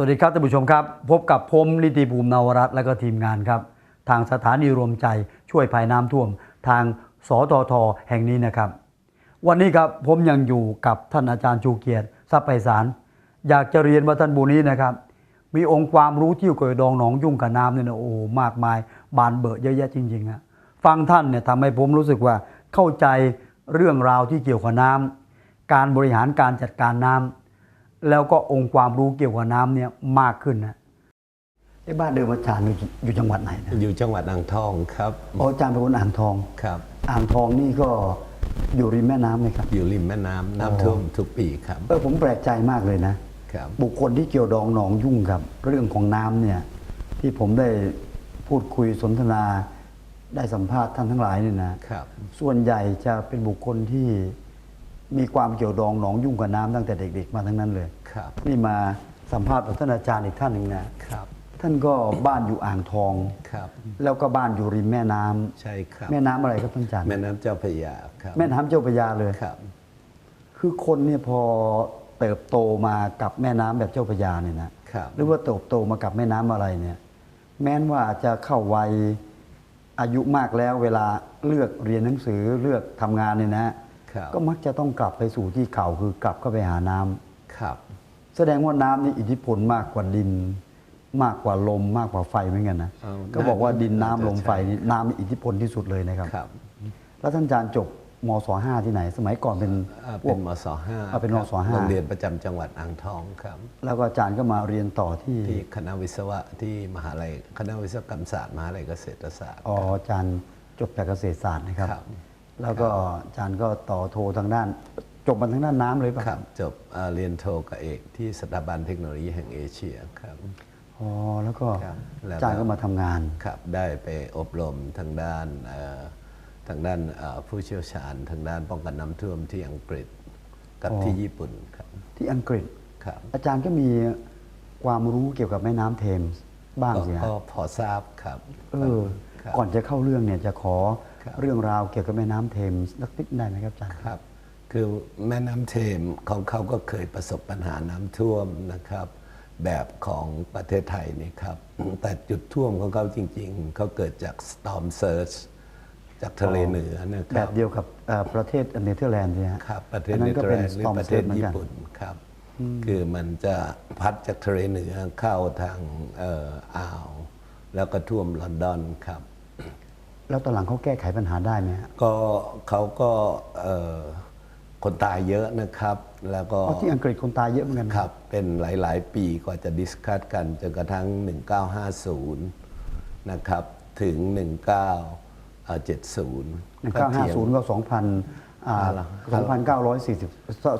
สวัสดีครับท่านผู้ชมครับ พบกับผมลิติภูมินวรัตน์และก็ทีมงานครับ ทางสถานีรวมใจช่วยภัยน้ำท่วม ทางสตทแห่งนี้นะครับ วันนี้ครับผมยังอยู่กับท่านอาจารย์ชูเกียรติทรัพย์ไพศาลอยากจะเรียนว่าท่านบูนี้นะครับ มีองค์ความรู้ที่เกี่ยวกับดองหนองยุ่งกับน้ำเนี่ยนะโอ้มากมาย บานเบอะเยอะแยะจริงๆฮะฟังท่านเนี่ยทำให้ผมรู้สึกว่าเข้าใจเรื่องราวที่เกี่ยวกับน้ำการบริหารการจัดการน้ำ แล้วก็องค์ความรู้เกี่ยวกับน้ำเนี่ยมากขึ้นนะไอ้บ้านเดิมอาจารย์อยู่อยู่จังหวัดไหนนะอยู่จังหวัดอ่างทองครับอ๋ออาจารย์เป็นคนอ่างทองครับ อ่างทองนี่ก็อยู่ริมแม่น้ำเลยครับ อยู่ริมแม่น้ำน้ำท่วมทุกปีครับเออผมแปลกใจมากเลยนะครับบุคคลที่เกี่ยวดองหนองยุ่งกับ เรื่องของน้ำเนี่ยที่ผมได้พูดคุยสนทนาได้สัมภาษณ์ท่านทั้งหลายเนี่ยนะครับ ส่วนใหญ่จะเป็นบุคคลที่ มีความเกี่ยวดองหนองยุ่งกับน้ำตั้งแต่เด็กๆมาทั้งนั้นเลยครับนี่มาสัมภาษณ์กับท่านอาจารย์อีกท่านหนึ่งนะครับ ท่านก็บ้านอยู่อ่างทองครับ แล้วก็บ้านอยู่ริมแม่น้ำใช่ครับแม่น้ำอะไรครับท่านอาจารย์แม่น้ำเจ้าพระยาครับ แม่น้ำเจ้าพระยาเลยครับ คือคนเนี่ยพอเติบโตมากับแม่น้ำแบบเจ้าพระยาเนี่ยนะครับหรือว่าเติบโตมากับแม่น้ำอะไรเนี่ย แม้นว่าจะเข้าวัยอายุมากแล้วเวลาเลือกเรียนหนังสือเลือกทำงานเนี่ยนะครับ ก็มักจะต้องกลับไปสู่ที่เก่าคือกลับเข้าไปหาน้ำครับ แสดงว่าน้ำนี่อิทธิพลมากกว่าดิน มากกว่าลมมากกว่าไฟเหมือนกันนะเอ่อก็บอกว่าดินน้ำน่าจะลมไฟใช่นี่น้ำมีอิทธิพลที่สุดเลยนะครับครับ แล้วท่านอาจารย์จบมศห้าที่ไหน สมัยก่อนเป็นอ่าพเป็วกนมศห้าอ่าเป็นมศห้าโรงเรียนประจำจังหวัดอ่างทองครับ แล้วก็อาจารย์ก็มาเรียนต่อที่ที่คณะวิศวะที่มหาลัยคณะวิศวกรรมศาสตร์มหาลัยเกษตรศาสตร์อ๋ออาจารย์จบจากเกษตรศาสตร์นะครับครับ แล้วก็อาจารย์ก็ต่อโททางด้าน จบมาทางด้านน้ำเลยป่ะครับจบอ่าเรียนโทกับเอกที่สถาบันเทคโนโลยีแห่งเอเชียครับ อ๋อแล้วก็ครับแล้วก็ อาจารย์ก็มาทำงาน ครับได้ไปอบรมทางด้านเอ่อทางด้านเอ่อผู้เชี่ยวชาญ ทางด้านป้องกันน้ำท่วมที่อังกฤษกับอ๋อ ที่ญี่ปุ่นครับที่อังกฤษ ครับอาจารย์ก็มีความรู้เกี่ยวกับแม่น้ำเทมส์บ้างก็สิฮะก็พอทราบครับ เออ ครับ ก่อนจะเข้าเรื่องเนี่ยจะขอครับ เรื่องราวเกี่ยวกับแม่น้ำเทมส์สักนิดได้ไหมครับอาจารย์ ครับ คือแม่น้ำเทมของเขาก็เคยประสบปัญหาน้ำท่วมนะครับ แบบของประเทศไทยนี่ครับ แต่จุดท่วมของเขาจริง ๆ เขาเกิดจาก storm surge จากทะเลเหนือนะคแบรับบเดียวกับเอ่อประเทศเนเธอร์แลนด์ใช่ไหมฮะครับประเทศอันเนนั้นก็เธอร์เป็แลนนด์หรือ storm ประเทศ surge เหมือนญี่กัน ปุ่นครับ คือมันจะพัดจากทะเลเหนือเข้าทางเอ่ออ่าว แล้วก็ท่วมลอนดอนครับ แล้วตอนหลังเขาแก้ไขปัญหาได้ไหมฮะก็เขาก็เอ่อคนตายเยอะนะครับ แล้วก็ เพราะที่อังกฤษคนตายเยอะเหมือนกันครับเป็นหลาย ๆ ปีกว่าจะดิสคัตกันจนกระทั่ง 1950 นะครับ ถึง 1970หนึ่งเก้าห้าศูนย์ก็สองพันสองพันเก้าร้อยสี่สิบ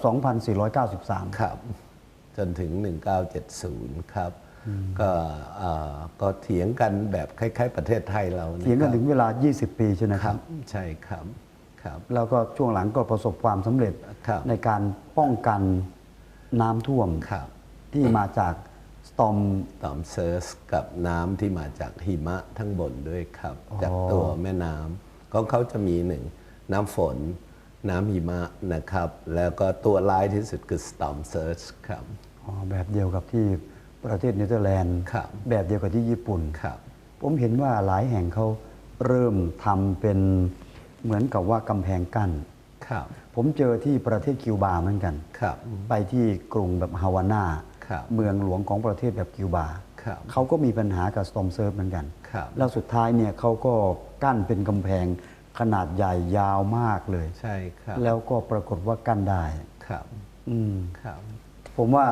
สองพันสี่ร้อยเก้าสิบสามครับ จนถึง 1970 ครับ ก็เอ่อก็เถียงกันแบบคล้าย ๆ ประเทศไทยเราเถียงกันถึงะเวลา 20 ปีใช่ไหมคครัรับบใช่ครับครับ แล้วก็ช่วงหลังก็ประสบความสำเร็จครับในการป้องกันน้ำท่วมครับที่มาจากสตอมตอมเซิร์สกับน้ำที่มาจากหิมะทั้งบนด้วยครับอ๋อจากตัวแม่น้ำของเขาจะมีหนึ่งน้ำฝนน้ำหิมะนะครับ แล้วก็ตัวร้ายที่สุดคือ storm surge ครับ อ๋อ แบบเดียวกับที่ ประเทศเนเธอร์แลนด์ ครับ แบบเดียวกับที่ญี่ปุ่น ครับ ผมเห็นว่าหลายแห่งเขาเริ่มทำเป็นเหมือนกับว่ากำแพงกั้น ครับ ผมเจอที่ประเทศคิวบาเหมือนกัน ครับ ไปที่กรุงแบบฮาวาน่าครับเมืองหลวงของประเทศแบบคิวบาครับเขาก็มีปัญหากับสตอมเซิร์ฟเหมือนกัน ครับ แล้วสุดท้ายเนี่ยเขาก็กั้นเป็นกำแพงขนาดใหญ่ยาวมากเลย ใช่ครับ แล้วก็ปรากฏว่ากั้นได้ ครับ อืม ครับ ผมว่า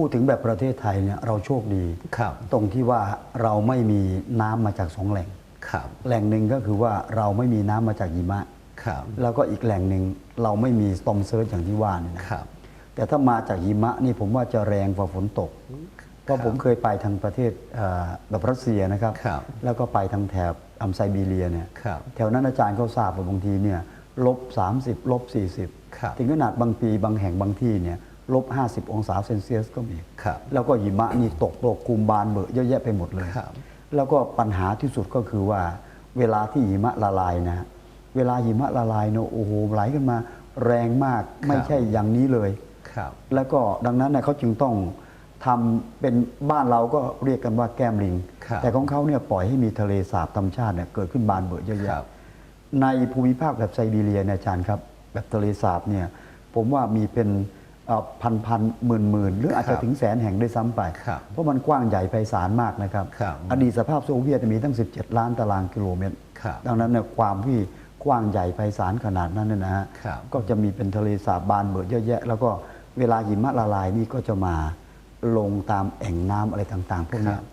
พูดถึงแบบประเทศไทยเนี่ยเราโชคดีครับตรงที่ว่าเราไม่มีน้ำมาจากสองแหล่งครับแหล่งหนึ่งก็คือว่าเราไม่มีน้ำมาจากหิมะครับแล้วก็อีกแหล่งหนึ่งเราไม่มีสตอมเซิร์ชอย่างที่ว่าเนี่ยนะครับแต่ถ้ามาจากหิมะนี่ผมว่าจะแรงกว่าฝนตกเพราะผมเคยไปทางประเทศเอ่อแบบรัสเซียนะครับครับ แล้วก็ไปทางแถบอัมไซบีเรียเนี่ยครับแถวนั้นอาจารย์เขาทราบว่าบางทีเนี่ยลบ 30ลบครับ40 ถึงขนาดบางปีบางแห่งบางที่เนี่ย ลบ 50 องศาเซนเซียสก็มี ครับ แล้วก็หิมะนี่ตกปกคลุมบานเบอะเยอะแยะไปหมดเลย ครับ แล้วก็ปัญหาที่สุดก็คือว่าเวลาที่หิมะละลายนะฮะเวลาหิมะละลายเนาะโอ้โหไหลกันมาแรงมากไม่ใช่อย่างนี้เลย ครับ แล้วก็ดังนั้นเนยเขาจึงต้องทำเป็นบ้านเราก็เรียกกันว่าแก้มลิง ครับ แต่ของเขาเนี่ยปล่อยให้มีทะเลสาบธรรมชาติเนี่ยเกิดขึ้นบานเบิดเยอะครัแยะบในภูมิภาคแบบไซบีเรียเนี่ยอาจารย์ครับ แบบทะเลสาบเนี่ยผมว่ามีเป็น พันพันหมื่นหมื่นหรืออาจจะถึงแสนแห่งด้วยซ้ำไปครับเพราะมันกว้างใหญ่ไพศาลมากนะครับครับ อดีตสภาพโซเวียตมีตั้ง 17 ล้านตารางกิโลเมตรครับดังนั้นเนี่ยความที่กว้างใหญ่ไพศาลขนาดนั้นเนยนะฮะครับก็จะมีเป็นทะเลสาบบานเบิดเยอะแยะ แล้วก็เวลาหิมะละลายนี่ก็จะมาลงตามแอ่งน้ำอะไรต่างๆพวกเนี้ครัยบ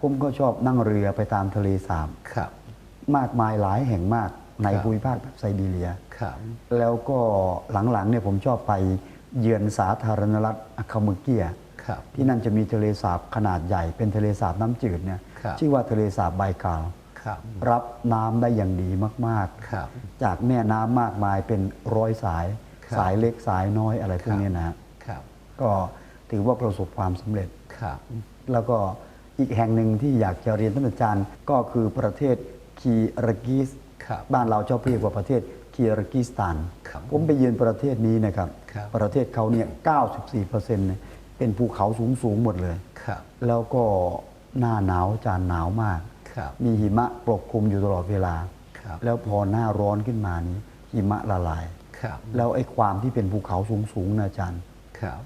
ผมก็ชอบนั่งเรือไปตามทะเลสาบครับมากมายหลายแห่งมากในครับภูมิภาคแบบไซบีเรียครับแล้วก็หลังๆเนี่ยผมชอบไป เยือนสาธารณรัฐอาคามุเกียครับที่นั่นจะมีทะเลสาบขนาดใหญ่เป็นทะเลสาบน้ำจืดเนี่ยครับชื่อว่าทะเลสาบไบกาลครับรับน้ำได้อย่างดีมากครับๆจากแม่น้ำมากมายเป็นร้อยสายครับสายเล็กสายน้อยอะไรพวกนี้นะฮะครับก็ถือว่าประสบความสำเร็จครับแล้วก็อีกแห่งหนึ่งที่อยากจะเรียนท่านอาจารย์ก็คือประเทศคีร์กิสครับบ้านเราชอบเรียกว่าประเทศ คีร์กิสถาน ครับผมไปเยือนประเทศนี้นะครับ ครับ ประเทศเขาเนี่ย 94%เนี่ยเป็นภูเขาสูงสูงๆหมดเลย ครับ แล้วก็หน้าหนาวจานหนาวมาก ครับ มีหิมะปกคลุมอยู่ตลอดเวลา ครับ แล้วพอหน้าร้อนขึ้นมานี้ หิมะละลาย ครับ แล้วไอ้ความที่เป็นภูเขาสูงสูงๆนะอาจารย์ครับ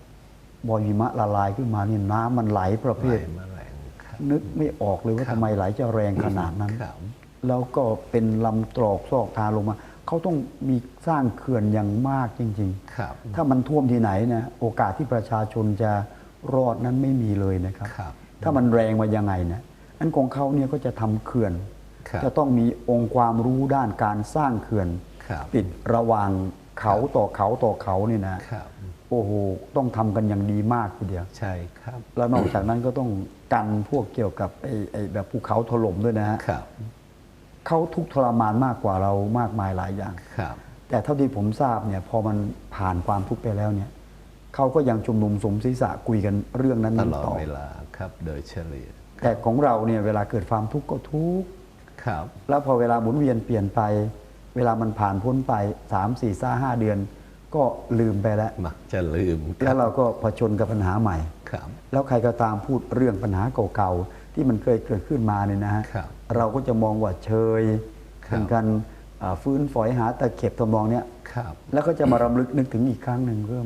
บอหิมะละลายขึ้นมานี่น้ำมันไหลประเภไหลท มาแรงครับ นึกไม่ออกเลยว่าครับทำไมไหลจะแรงขนาดนั้น ครับ แล้วก็เป็นลำตรอกซอกทางลงมา เขาต้องมีสร้างเขื่อนอย่างมากจริงครับๆถ้ามันท่วมที่ไหนนะโอกาสที่ประชาชนจะรอดนั้นไม่มีเลยนะครับ ครับ ถ้ามันแรงมายังไงนะอันของเขาเนี่ยก็จะทำเขื่อน ครับ จะต้องมีองค์ความรู้ด้านการสร้างเขื่อน ครับปิดระหว่างเขาต่อเขาต่อเขานี่นะครับ โอ้โหต้องทำกันอย่างดีมากทีเดียว ใช่ครับ แล้วนอกจากนั้นก็ต้องกันพวกเกี่ยวกับไอ้ไอ้แบบภูเขาถล่มด้วยนะฮะครับ เขาทุกข์ทรมานมากกว่าเรามากมายหลายอย่าง ครับ แต่เท่าที่ผมทราบเนี่ยพอมันผ่านความทุกข์ไปแล้วเนี่ยเขาก็ยังชุมนุมสมศีรษะคุยกันเรื่องนั้นตนั้นลอดต่อเวลาครับ โดยเฉลี่ย แต่ของเราเนี่ยเวลาเกิดความทุกข์ก็ทุกข์ครับ แล้วพอเวลาหมุนเวียนเปลี่ยนไป เวลามันผ่านพ้นไป3 4มสี่ห้าเดือน ก็ลืมไปแล้วมักจะลืมคแล้รัวบเราก็ผจญกับปัญหาใหม่ ครับ แล้วใครก็ตามพูดเรื่องปัญหาเก่าๆ ที่มันเคยเกิดขึ้นมาเนี่ยนะฮะครับเราก็จะมองว่าเชยครับ เป็นการอ่าฟื้นฝอยหาตะเข็บตำนองเนี้ยครับ แล้วก็จะมารำลึกนึกถึงอีกครั้งหนึ่งเมื่อ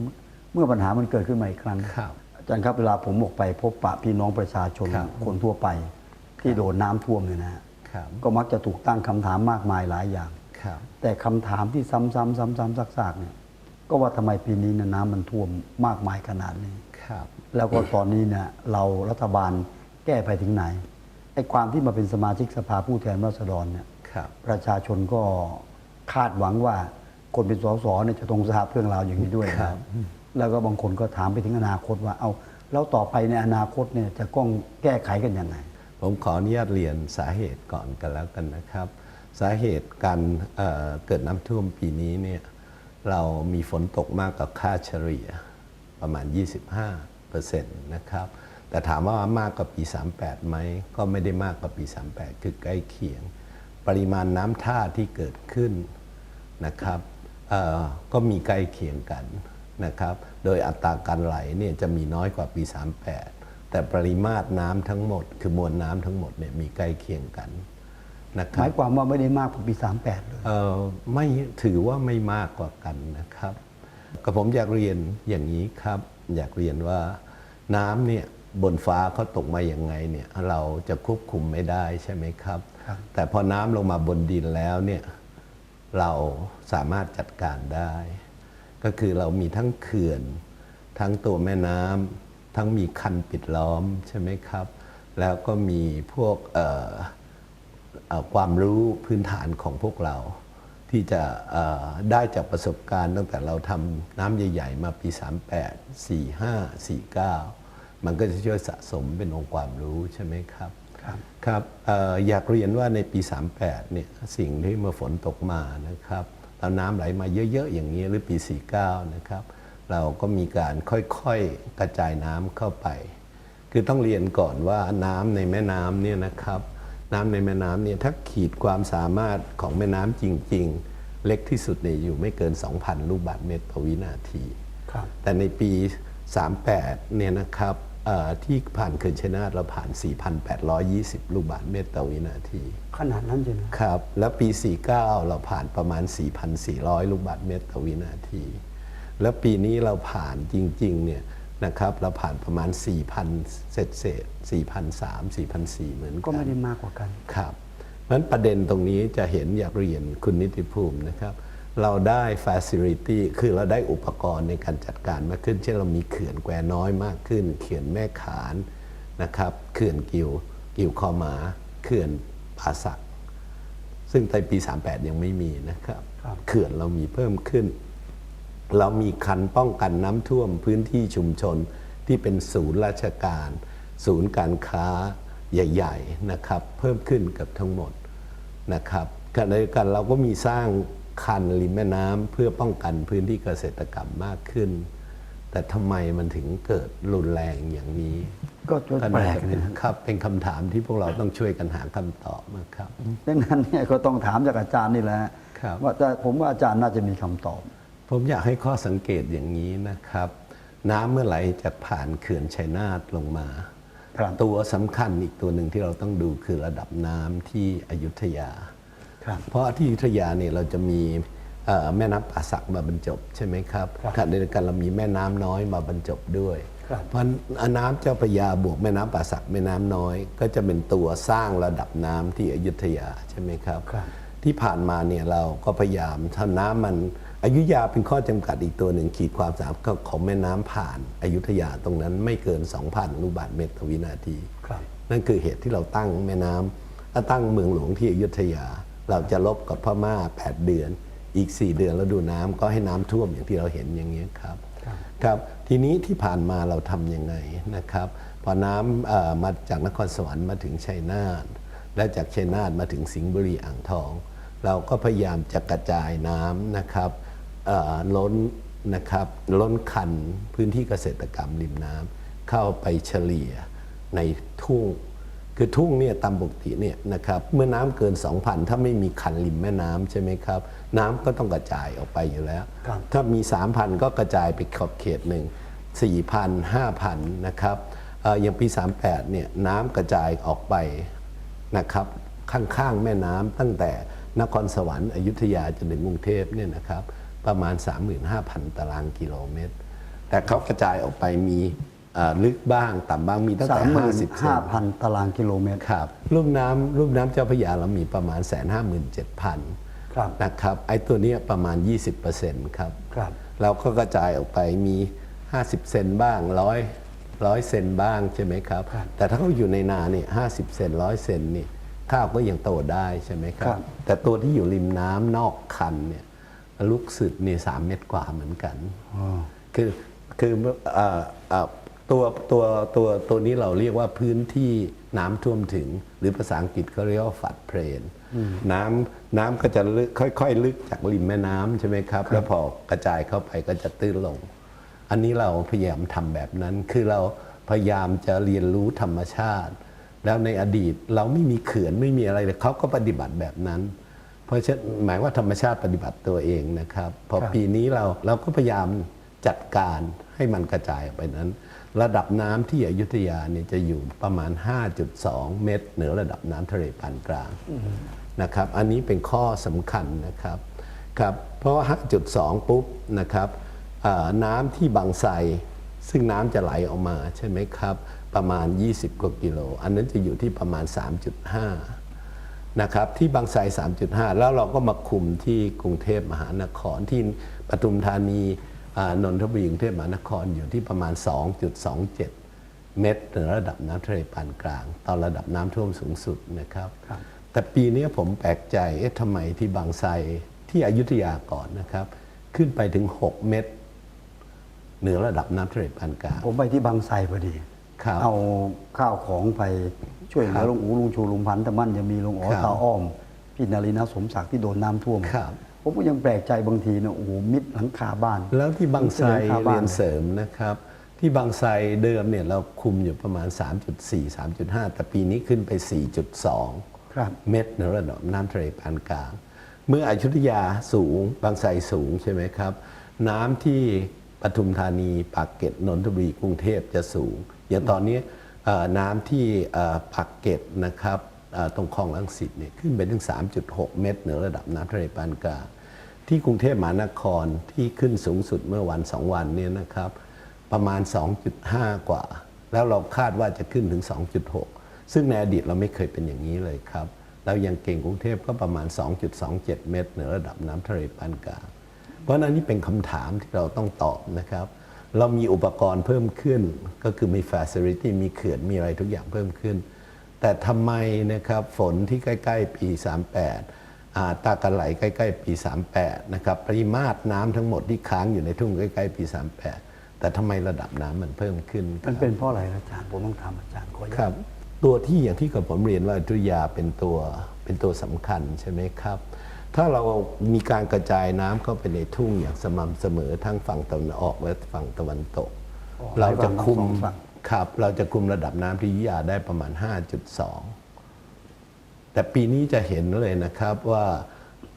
เมื่อปัญหามันเกิดขึ้นมาอีกครั้ง ครับ อาจารย์ครับเวลาผมออกไปพบปะพี่น้องประชาชนครับคนทั่วไป ที่โดนน้ำท่วมเนี่ยนะฮะครับ ก็มักจะถูกตั้งคำถามมากมายหลายอย่าง ครับ แต่คำถามที่ซ้ำๆซ้ำๆซากๆเนี่ยก็ว่าทำไมปีนี้เนยน้ำมันท่วมมากมายขนาดนี้ ครับ แล้วก็ตอนนี้เนี่ยเรารัฐบาล แก้ไปถึงไหนไอ้ความที่มาเป็นสมาชิกสภาผู้แทนราษฎรเนี่ยครับประชาชนก็คาดหวังว่าคนเป็นสสเนี่ยจะต้องทราบเรื่องราวอย่างนี้ด้วยครันะบแล้วก็บางคนก็ถามไปถึงอนาคตว่าเอาแล้วต่อไปในอนาคตเนี่ยจะต้องแก้ไขกันยังไง ผมขออนุญาตเรียนสาเหตุก่อนกันแล้วกันนะครับ สาเหตุการเอ่อเกิดน้ำท่วมปีนี้เนี่ยเรามีฝนตกมากกว่าค่าเฉลี่ยประมาณ 25%นะครับ แต่ถามว่ามากกว่าปี 38ไหมก็ไม่ได้มากกว่าปี 38 คือใกล้เคียง ปริมาณน้ำท่าที่เกิดขึ้นนะครับเอ่อก็มีใกล้เคียงกันนะครับ โดยอัตราการไหลเนี่ยจะมีน้อยกว่าปี 38 แต่ปริมาตรน้ำทั้งหมด คือมวลน้ำทั้งหมดเนี่ยมีใกล้เคียงกันนะคหรัมาบยความว่าไม่ได้มากกว่าปี 38เลยเอ่อไม่ถือว่าไม่มากกว่ากันนะครับกับผมอยากเรียนอย่างนี้ครับ อยากเรียนว่าน้ำเนี่ย บนฟ้าเขาตกมาอย่างไงเนี่ยเราจะควบคุมไม่ได้ใช่ไหมครับครับ แต่พอน้ำลงมาบนดินแล้วเนี่ยเราสามารถจัดการได้ ก็คือเรามีทั้งเขื่อน ทั้งตัวแม่น้ำทั้งมีคันปิดล้อมใช่ไหมครับ แล้วก็มีพวกเอ่อเอ่อความรู้พื้นฐานของพวกเรา ที่จะเอ่อได้จากประสบการณ์ตั้งแต่เราทำน้ำใหญ่ ๆ มาปี 38 45 49 มันก็จะช่วยสะสมเป็นองค์ความรู้ใช่ไหมครับครับครับเอ่ออยากเรียนว่าในปี 38เนี่ยสิ่งที่เมื่อฝนตกมานะครับแล้วน้ำไหลมาเยอะ ๆ อย่างนี้หรือปี 49 นะครับ เราก็มีการค่อยๆกระจายน้ำเข้าไป คือต้องเรียนก่อนว่าน้ำในแม่น้ำเนี่ยนะครับน้ำในแม่น้ำเนี่ยถ้าขีดความสามารถของแม่น้ำจริง ๆ เล็กที่สุดเนี่ยอยู่ไม่เกิน 2,000 ลูกบาศก์เมตรต่อวินาทีครับแต่ในปี 38 เนี่ยนะครับเอ่อ ที่ผ่านเขื่อนชัยนาทเราผ่าน 4,820 ลูกบาศก์เมตรต่อวินาที ขนาดนั้นเลยนะครับ แล้วปี 49 เราผ่านประมาณ 4,400 ลูกบาศก์เมตรต่อวินาที แล้วปีนี้เราผ่านจริงๆเนี่ยนะครับเราผ่านประมาณ 4,000 เศษเศษ4,300 4,400เหมือนกัน ก็ไม่ได้มากกว่ากัน ครับเพราะฉะนั้นประเด็นตรงนี้จะเห็นอยากเรียนคุณนิติภูมินะครับ เราได้ facility คือเราได้อุปกรณ์ในการจัดการมากขึ้น เช่นเรามีเขื่อนแควน้อยมากขึ้น เขื่อนแม่ขานนะครับ เขื่อนกิว กิวคอหมา เขื่อนป่าสัก ซึ่งในปี 38 ยังไม่มีนะครับครับเขื่อนเรามีเพิ่มขึ้น เรามีคันป้องกันน้ำท่วมพื้นที่ชุมชนที่เป็นศูนย์ราชการ ศูนย์การค้าใหญ่ ๆ นะครับ เพิ่มขึ้นเกับทั้งหมดนะครับขณะเดียวกันเราก็มีสร้าง คันริมแม่น้ำเพื่อป้องกันพื้นที่เกษตรกรรมมากขึ้น แต่ทำไมมันถึงเกิดรุนแรงอย่างนี้ ก็จะแปลน่ากจะเลเป็ยนนะครับ เป็นคำถามที่พวกเราต้องช่วยกันหาคำตอบนะครับ ดังนั้นเนี่ยก็ต้องถามจากอาจารย์นี่แหละครับ ว่าแต่ผมว่าอาจารย์น่าจะมีคำตอบ ผมอยากให้ข้อสังเกตอย่างนี้นะครับ น้ำเมื่อไหร่จะผ่านเขื่อนชัยนาทลงมา ครับ ตัวสำคัญอีกตัวหนึ่งที่เราต้องดูคือระดับน้ำที่อยุธยาครับ เพราะที่อยุธยาเนี่ยเราจะมีเอ่อแม่น้ำป่าสักมาบรรจบใช่ไหมครับครับขณะเดียวกันเรามีแม่น้ำน้อยมาบรรจบด้วยครับเพราะน้ำเจ้าพระยาบวกแม่น้ำป่าสักแม่น้ำน้อย ก็จะเป็นตัวสร้างระดับน้ำที่อยุธยาใช่ไหมครับครับที่ผ่านมาเนี่ยเราก็พยายามถ้าน้ำมันอยุธยาเป็นข้อจำกัดอีกตัวหนึ่งขีดความสามารถของแม่น้ำผ่านอยุธยาตรงนั้นไม่เกิน 2,000 ลูกบาศก์เมตรต่อวินาทีครับนั่นคือเหตุที่เราตั้งแม่น้ำถ้าตั้งเมืองหลวงที่อยุธยา เราจะลบกับพม่า 8 เดือน อีก 4 เดือนแล้วดูน้ำก็ให้น้ำท่วมอย่างที่เราเห็นอย่างนี้ยครับครับครับทีนี้ที่ผ่านมาเราทำยังไงนะครับพอน้ำเอ่อมาจากนครสวรรค์มาถึงชัยนาทและจากชัยนาทมาถึงสิงห์บุรีอ่างทอง เราก็พยายามจะกระจายน้ำนะครับเอ่อล้นนะครับล้นคันพื้นที่เกษตรกรรมริมน้ำเข้าไปเฉลี่ยในทุ่ง คือทุ่งเนี่ยตามปกติเนี่ยนะครับเมื่อน้ำเกิน 2,000 ถ้าไม่มีคันริมแม่น้ำใช่ไหมครับน้ำก็ต้องกระจายออกไปอยู่แล้วครับถ้ามี 3,000 ก็กระจายไปขอบเขตหนึ่ง4,000 5,000 นะครับเอ่ออย่างปี 38 เนี่ยน้ำกระจายออกไปนะครับข้างๆแม่น้ำตั้งแต่นครสวรรค์อยุธยาจนถึงกรุงเทพเนี่ยนะครับประมาณ 35,000 ตารางกิโลเมตร แต่เขากระจายออกไปมีเอ่อ ลึกบ้างต่ำบ้างมีตั้งสาแต่มหมื่น50เซห้านพันตารางกิโลเมตรครับลุ่มน้ำลุ่มน้ำเจ้าพระยาเรามีประมาณแสนห้าหมื่นเจ็ดพันครับนะครับไอ้ตัวเนี้ยประมาณ 20%ครับครับเราก็กระจายออกไปมี 50 เซนบ้างร้อยร้อยเซนบ้างใช่ไหมครับครับแต่ถ้าเขาอยู่ในนาเนี่ยห้าสิบเซนร้อยเซนนี่ข้าวก็ยังโตได้ใช่ไหมครัครับบแต่ตัวที่อยู่ริมน้ำนอกคันเนี่ยลูกสุดนี่สามเมตรกว่าเหมือนกันอ๋อคือคือเอ่อเอ่อ ตัวตัวตัวตัวนี้เราเรียกว่าพื้นที่น้ำท่วมถึง หรือภาษาอังกฤษเขาเรียกว่าฝัดเพลนน้ำน้ำก็จะลึกค่อย ๆ ลึกจากริมแม่น้ำใช่ไหมครับ แล้วพอกระจายเข้าไปก็จะตื้นลง อันนี้เราพยายามทำแบบนั้นคือเราพยายามจะเรียนรู้ธรรมชาติ แล้วในอดีตเราไม่มีเขื่อนไม่มีอะไรเลยเขาก็ปฏิบัติแบบนั้น เพราะฉะนั้นหมายว่าธรรมชาติปฏิบัติตัวเองนะครับ พอครับปีนี้เราเราก็พยายาม จัดการให้มันกระจายออกไปนั้น ระดับน้ำที่อยุธยาเนี่ยจะอยู่ประมาณ 5.2 เมตร เหนือระดับน้ำทะเลปานกลางนะครับ อันนี้เป็นข้อสำคัญนะครับครับ เพราะว่า 5.2 ปุ๊บนะครับน้ำที่บางไทรซึ่งน้ำจะไหลออกมาใช่ไหมครับ ประมาณ 20 กว่ากิโล อันนั้นจะอยู่ที่ประมาณ 3.5 นะครับ ที่บางไทร3.5 แล้วเราก็มาคุมที่กรุงเทพมหานครที่ปทุมธานี นนทบุรีกรุงเทพมหานครอยู่ที่ประมาณ 2.27 เมตรเหนือระดับน้ำทะเลปานกลาง ตอนระดับน้ำท่วมสูงสุดนะครับครับแต่ปีนี้ผมแปลกใจเอ๊ะทำไมที่บางไทรที่อยุธยาก่อนนะครับ ขึ้นไปถึง 6 เมตร เหนือระดับน้ำทะเลปานกลาง ผมไปที่บางไทรพอดีครับเอาข้าวของไปช่วยเหลือลุงอูลุงชูลุงพันธ์แต่มันจะมีลุงอ๋อครับตาอ้อมพี่นารินาสมศักดิ์ที่โดนน้ำท่วมครับ ผมก็ยังแปลกใจบางทีนะโอ้โหมิดหลังคาบ้าน แล้วที่บางไทรหลังคาบ้าเรียนเสริมนะครับ ที่บางไทรเดิมเนี่ยเราคุมอยู่ประมาณ 3.4 3.5 แต่ปีนี้ขึ้นไป 4.2 ครับเมตรในระดับน้ำทะเลปานกลาง เมื่ออยุธยาสูงบางไทรสูงใช่ไหมครับ น้ำที่ปทุมธานีปากเกร็ดนนทบุรีกรุงเทพจะสูง อย่างตอนนี้เอ่อน้ำที่เอ่อปากเกร็ดนะครับเอ่อตรงคลองลังสิตเนี่ยขึ้นไปถึง 3.6 เมตรเหนือระดับน้ำทะเลปานกลาง ที่กรุงเทพมหานครที่ขึ้นสูงสุดเมื่อวันสองวันเนี่ยนะครับประมาณ 2.5 กว่า แล้วเราคาดว่าจะขึ้นถึง 2.6 ซึ่งในอดีตเราไม่เคยเป็นอย่างนี้เลยครับ เรายังเก่งกรุงเทพก็ประมาณ 2.27 เมตรเหนือระดับน้ำทะเลปานกลางเพราะนั้นนี่เป็นคำถามที่เราต้องตอบนะครับ เรามีอุปกรณ์เพิ่มขึ้น ก็คือมี facility มีเขื่อนมีอะไรทุกอย่างเพิ่มขึ้น แต่ทำไมนะครับฝนที่ใกล้ ๆ ปี 38 ตากันไหลใกล้ ๆ ปี 38 นะครับปริมาตรน้ำทั้งหมดที่ค้างอยู่ในทุ่งใกล้ ๆ ปี 38 แต่ทำไมระดับน้ำมันเพิ่มขึ้นคมันรับเป็นเพราะอะไรอาจารย์ผมต้องถามอาจารย์ขออนุคญารัตบตัวที่อย่างที่กับผมเรียนว่าอยุธยาเป็นตัวเป็นตัวสำคัญใช่ไหมครับ ถ้าเรามีการกระจายน้ำเข้าไปในทุ่งอย่างสม่ำเสมอทั้งฝั่งตะวันออกและฝั่งตะวันตกอ๋อเราจะคุมให้ฝั่งทั้งสองฝั่งครับเราจะคุมระดับน้ำที่อยุธยาได้ประมาณ 5.2 แต่ปีนี้จะเห็นเลยนะครับว่า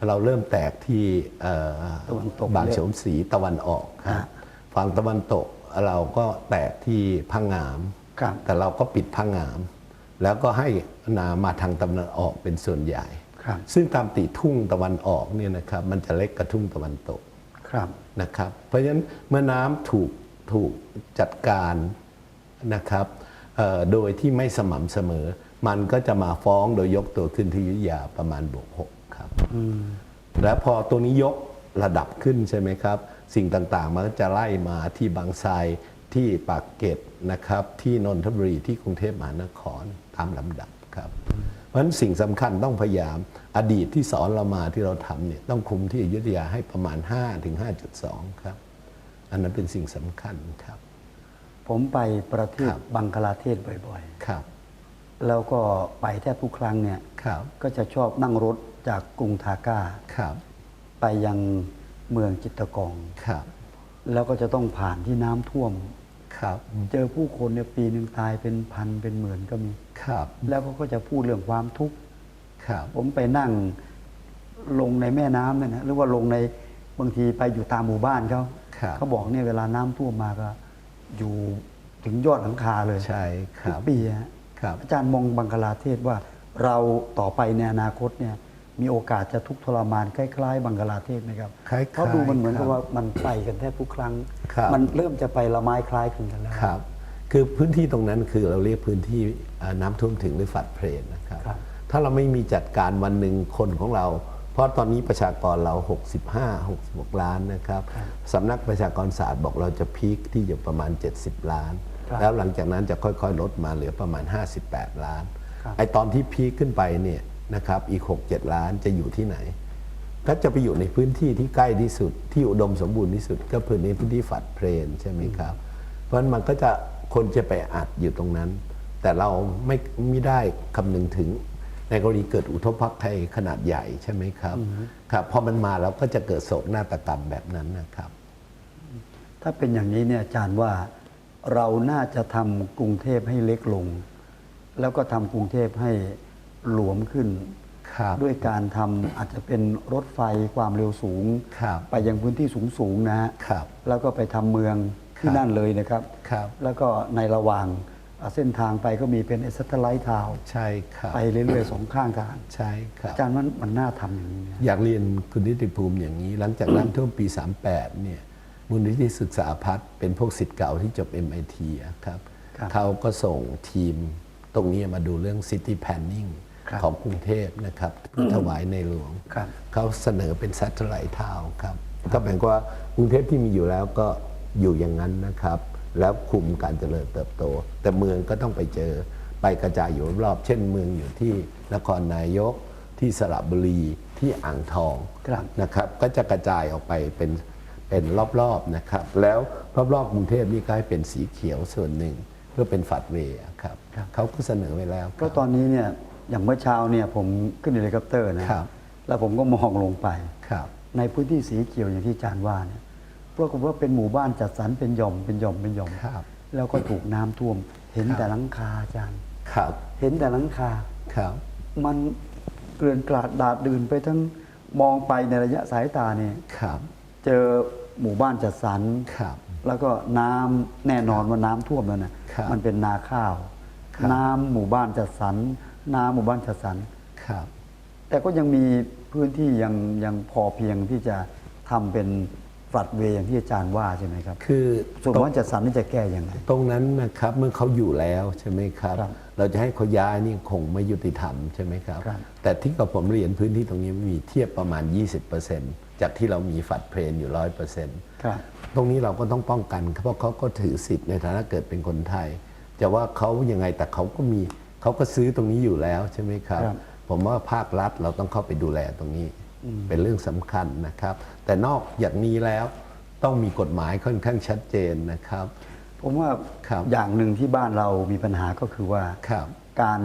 เราเริ่มแตกที่เอ่อตะวันตกบางโฉมศรีตะวันออกครับฮะฝั่งตะวันตกเราก็แตกที่พังงามครับแต่เราก็ปิดพังงาม แล้วก็ให้นามาทางตะวันออกเป็นส่วนใหญ่ครับซึ่งตามติทุ่งตะวันออกเนี่ยนะครับมันจะเล็กกว่าทุ่งตะวันตกครับนะครับ เพราะฉะนั้นเมื่อน้ำถูกถูกจัดการนะครับเอ่อโดยที่ไม่สม่ำเสมอ มันก็จะมาฟ้องโดยยกตัวขึ้นที่อยุธยาประมาณบวกหกครับแล้วพอตัวนี้ยกระดับขึ้นใช่ไหมครับ สิ่งต่างๆ มันก็จะไล่มาที่บางไทรที่ปากเกร็ดนะครับ ที่นนทบุรีที่กรุงเทพมหานครตามลำดับครับ เพราะฉะนั้นสิ่งสำคัญต้องพยายามอดีตที่สอนเรามาที่เราทำเนี่ยต้องคุมที่อยุธยาให้ประมาณ 5 ถึง 5.2 ครับ อันนั้นเป็นสิ่งสำคัญครับ ผมไปประเทศครับบังคลาเทศบ่อยครับๆ แล้วก็ไปแทบทุกครั้งเนี่ยครับก็จะชอบนั่งรถจากกรุงทาก้าครับไปยังเมืองจิตตกองครับ แล้วก็จะต้องผ่านที่น้ำท่วม ครับ เจอผู้คนเนี่ยปีหนึ่งตายเป็นพันเป็นหมื่นก็มี ครับ แล้วเขาก็จะพูดเรื่องความทุกข์ ครับ ผมไปนั่งลงในแม่น้ำเนี่ยนะหรือว่าลงในบางทีไปอยู่ตามหมู่บ้านเขาครับ เขาบอกเนี่ยเวลาน้ำท่วมมาก็ อยู่ถึงยอดหลังคาเลยใช่คทุรักบปีฮะครับ อาจารย์มองบังคลาเทศว่าเราต่อไปในอนาคตเนี่ยมีโอกาสจะทุกข์ทรมานคล้ายๆ บังคลาเทศไหมครับคล้ายๆเพราะดูมันเหมือนกับครับว่ามันไปกันแทบทุกครั้งครับมันเริ่มจะไปละไม้คล้ายคลึงกันแล้วครับ คือพื้นที่ตรงนั้นคือเราเรียกพื้นที่เอ่อน้ำท่วมถึงหรือฝัดเพลนนะครับครับ ถ้าเราไม่มีจัดการวันหนึ่งคนของเรา เพราะตอนนี้ประชากรเรา 65 66 ล้านนะครับสำนักประชากรศาสตร์บอกเราจะพีคที่อยู่ประมาณ 70 ล้านครับ แล้วหลังจากนั้นจะค่อยๆ ลดมาเหลือประมาณ 58 ล้านครับไอตอนที่พีคขึ้นไปเนี่ยนะครับอีก 6-7 ล้านจะอยู่ที่ไหน ก็จะไปอยู่ในพื้นที่ที่ใกล้ที่สุดที่อุดมสมบูรณ์ที่สุด ก็พื้นที่พื้นที่ฝัดเพลนใช่ไหมครับ เพราะฉะนั้นมันก็จะคนจะไปอัดอยู่ตรงนั้น แต่เราไม่ไม่ได้คำนึงถึงในกรณีเกิดอุทกภัยไทยขนาดใหญ่ใช่ไหมครับครับพอมันมาแล้วก็จะเกิดโศกนาฏกรรมแบบนั้นนะครับ ถ้าเป็นอย่างนี้เนี่ยอาจารย์ว่า เราน่าจะทำกรุงเทพให้เล็กลง แล้วก็ทำกรุงเทพให้หลวมขึ้นครับด้วยการทำอาจจะเป็นรถไฟความเร็วสูงครับไปยังพื้นที่สูงสูงๆนะฮะครับแล้วก็ไปทำเมืองที่ครับนั่นเลยนะครับครับแล้วก็ในระหว่างอ่าเส้นทางไปก็มีเป็นซัตเทอร์ไลท์ทาวน์ใช่ครับไปเรื่อยๆสองข้างทางใช่ครับอาจารย์ว่ามันน่าทำอย่างนี้ไหมอยากเรียนคุณนิติภูมิอย่างนี้ หลังจากน้ำท่วมปี 38เนี่ย มูลนิธิศึกษาพัฒน์เป็นพวกสิทธิ์เก่าที่จบ MIT อะครับครับเขาก็ส่งทีมตรงนี้มาดูเรื่อง City Planning ครับของกรุงเทพนะครับเพื่อถวายในหลวง ครับ เขาเสนอเป็น Satellite Town ครับ ก็แปลว่ากรุงเทพที่มีอยู่แล้วก็อยู่อย่างนั้นนะครับ แล้วคุมการเจริญเติบโต แต่เมืองก็ต้องไปเจอไปกระจายอยู่รอบๆเช่นเมืองอยู่ที่นครนายกที่สระบุรีที่อ่างทองครับนะครับ ก็จะกระจายออกไปเป็น เป็นรอบๆนะครับ แล้วรอบๆกรุงเทพนี่ก็ให้เป็นสีเขียวส่วนหนึ่ง เพื่อเป็นฝัดเวย์อะครับครับเขาก็เสนอไว้แล้วคก็รับตอนนี้เนี่ยอย่างเมื่อเช้าเนี่ยผมขึ้นเฮลิคอปเตอร์นะครับ แล้วผมก็มองลงไปครับ ในพื้นที่สีเขียวอย่างที่อาจารย์ว่าเนี่ยปรากฏว่าเป็นหมู่บ้านจัดสรรเป็นหย่อมเป็นหย่อมเป็นหย่อมครับแล้วก็ถูกน้ำท่วม เห็นครับแต่หลังคาอาจารย์ครับ เห็นแต่หลังคาครับ มันเกลื่อนกลาดดาดดื่นไปทั้งมองไปในระยะสายตาเนี่ยครับ เจอ หมู่บ้านจัดสรรครับ แล้วก็น้ำแน่นอนว่าน้ำท่วมแล้วนะครับมันเป็นนาข้าวครับน้ำหมู่บ้านจัดสรรน้ำหมู่บ้านจัดสรรครับ แต่ก็ยังมีพื้นที่ยังยังพอเพียงที่จะทำเป็นฝัดเวย์อย่างที่อาจารย์ว่าใช่ไหมครับ คือส่วนหมู่บ้านจัดสรรนี่จะแก้ยังไงตรงนั้นนะครับเมื่อเขาอยู่แล้วใช่ไหมครับครับ เราจะให้เขาย้ายนี่คงไม่ยุติธรรมใช่ไหมครับครับ แต่ที่กับผมเรียนพื้นที่ตรงนี้มีเทียบประมาณ 20% จากที่เรามีฝัดเพลนอยู่100%ครับตรงนี้เราก็ต้องป้องกันเพราะเขาก็ถือสิทธิ์ในฐานะเกิดเป็นคนไทย จะว่าเขายังไงแต่เขาก็มีเขาก็ซื้อตรงนี้อยู่แล้วใช่ไหมครับครับผมว่าภาครัฐเราต้องเข้าไปดูแลตรงนี้ เป็นเรื่องสำคัญนะครับ แต่นอกอย่างนี้แล้วต้องมีกฎหมายค่อนข้างชัดเจนนะครับ ผมว่าครับอย่างหนึ่งที่บ้านเรามีปัญหาก็คือว่าครับการ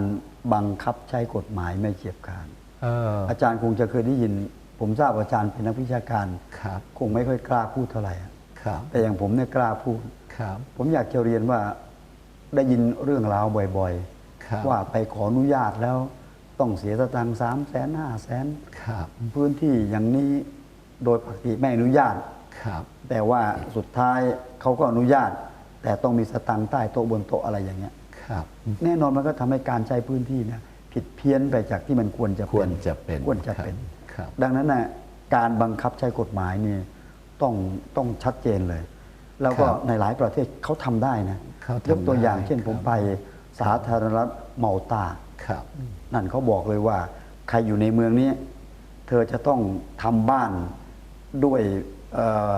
บังคับใช้กฎหมายไม่เฉียบขาดเอออาจารย์คงจะเคยได้ยิน ผมทราบว่าอาจารย์เป็นนักวิชาการครับคงไม่ค่อยกล้าพูดเท่าไหร่อะครับ แต่อย่างผมเนี่ยกล้าพูดครับ ผมอยากจะเรียนว่าได้ยินเรื่องราวบ่อยครับๆว่าไปขออนุญาตแล้วต้องเสียสตังค์สามแสนห้าแสนครับพื้นที่อย่างนี้โดยปกติไม่อนุญาตครับ แต่ว่าสุดท้ายเขาก็อนุญาต แต่ต้องมีสตังค์ใต้โต๊ะบนโต๊ะอะไรอย่างเงี้ยครับ แน่นอนมันก็ทำให้การใช้พื้นที่เนี่ยผิดเพี้ยนไปจากที่มันควรจะควรจะเป็นควรจะเป็นครับ ดังนั้นนะการบังคับใช้กฎหมายนี่ต้องต้องชัดเจนเลย แล้วก็ครับในหลายประเทศเขาทำได้นะเขาทำยกตัวอย่างได้เช่นครับผมไปสาธารณรัฐเมาตาครับนั่นเขาบอกเลยว่า ใครอยู่ในเมืองนี้ เธอจะต้องทำบ้านด้วยเอ่อ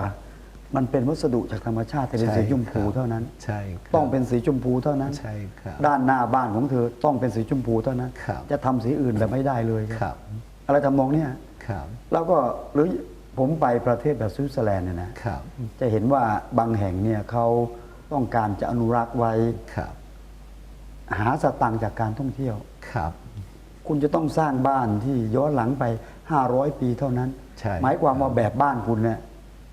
มันเป็นวัสดุจากธรรมชาติแต่เป็นใช่สีชมพูครับเท่านั้น ใช่ครับต้องเป็นสีชมพูเท่านั้น ใช่ครับ ด้านหน้าบ้านของเธอต้องเป็นสีชมพูเท่านั้นครับจะทำสีอื่นแบบไม่ได้เลยครับ อะไรทำนองเนี้ยครับ แล้วก็หรือผมไปประเทศแบบสวิตเซอร์แลนด์เนี่ยนะครับ จะเห็นว่าบางแห่งเนี่ยเขาต้องการจะอนุรักษ์ไว้ ครับ หาสตังค์จากการท่องเที่ยว ครับ คุณจะต้องสร้างบ้านที่ย้อนหลังไป 500 ปีเท่านั้น ใช่ หมายความว่าแบบบ้านคุณเนี่ย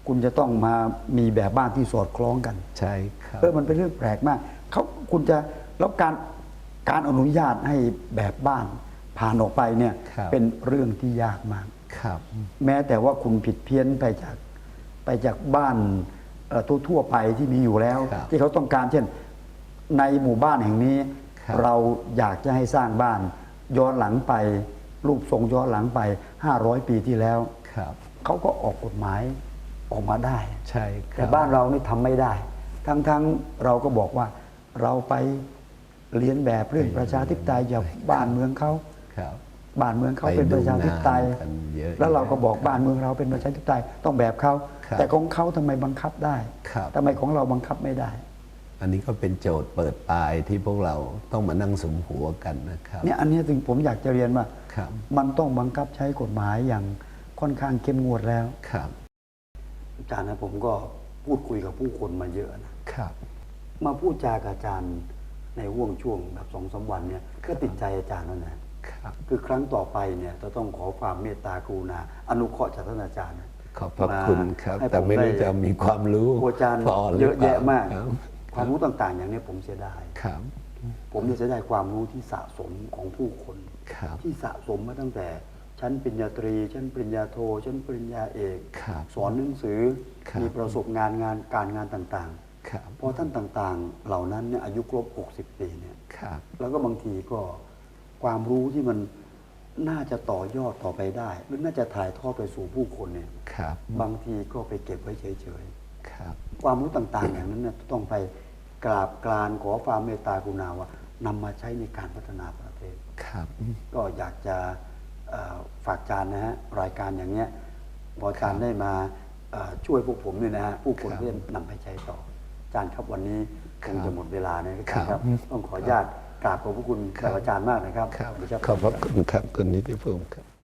คุณจะต้องมามีแบบบ้านที่สอดคล้องกันใช่ครับ เออมันเป็นเรื่องแปลกมากเขาคุณจะแล้วการการอนุญาตให้แบบบ้าน ผ่านออกไปเนี่ยครับ เป็นเรื่องที่ยากมาก ครับ แม้แต่ว่าคุณผิดเพี้ยนไปจากไปจากบ้านเอ่อทั่วๆไปที่มีอยู่แล้ว ครับที่เขาต้องการเช่นในหมู่บ้านแห่งนี้ ครับ เราอยากจะให้สร้างบ้าน ย้อนหลังไป รูปทรงย้อนหลังไป 500 ปีที่แล้ว ครับ เขาก็ออกกฎหมายออกมาได้ ใช่คแต่รับ บ้านเรานี่ทำไม่ได้ ทั้งๆเราก็บอกว่าเราไปเรียนแบบเรื่องประชาธิปไตยจากบ้านเมืองเขาครั บบ้านเมืองเขาไปเป็นประชาธิปไตยดูงานกันเยอะแล้วเราก็บอกบ้านเมืองเราเป็นประชาธิปไตยต้องแบบเขาครับแต่ของเขาทำไมบังคับได้ครับทำไมของเราบังคับไม่ได้ อันนี้ก็เป็นโจทย์เปิดปลายที่พวกเราต้องมานั่งสมหัวกันนะครับเนี่ยอันเนี้ยถึงผมอยากจะเรียนว่าครับมันต้องบังคับใช้กฎหมายอย่างค่อนข้างเข้มงวดแล้วครับอาจารย์นะผมก็พูดคุยกับผู้คนมาเยอะนะครับ มาพูดจากับอาจารย์ในห่วงช่วงแบบสองสามวันเนี่ยก็ติดใจอาจารย์นั่นนะ ครับคือครั้งต่อไปเนี่ยจะต้องขอความเมตตากรุณาอนุเคราะห์จากท่านอาจารย์นะขอบพระคุณครับให้แต่ไม่รู้ผด้จะมีความรู้โอ้อาจารย์พอหรืเยอะปล่แยะมากครับความรู้ต่างๆ อย่างนี้ผมเสียดายครับ ผมเนี่ยเสียดายความรู้ที่สะสมของผู้คนครับที่สะสมมาตั้งแต่ชั้นปริญญาตรี ชั้นปริญญาโท ชั้นปริญญาเอกครับสอนหนังสือครับมีประสบงานงานการงานต่างครับๆพอท่านต่างๆ เหล่านั้นเนี่ยอายุครบ 60 ปีเนี่ยครับแล้วก็บางทีก็ ความรู้ที่มันน่าจะต่อยอดต่อไปได้ หรือน่าจะถ่ายทอดไปสู่ผู้คนเนี่ยครับ บางทีก็ไปเก็บไว้เฉยครับๆความรู้ต่างๆ อย่างนั้นเนี่ยต้องไปกราบกรานขอความเมตตากรุณาว่านำมาใช้ในการพัฒนาประเทศครับ ก็อยากจะเอ่อฝากจานนะฮะรายการอย่างเงี้ยพอจานได้มาเอ่อช่วยพวกผมเนี่ยนะฮะผู้คนครับเพื่อนนำไปใช้ต่อจานครับวันนี้คงจะหมดเวลานะครับครับครับต้องขออนุญาต กราบขอบพระคุณครับอาจารย์มากนะครับครับสวัสดีขอบพระคุณครับคุณนิติภูมิครับ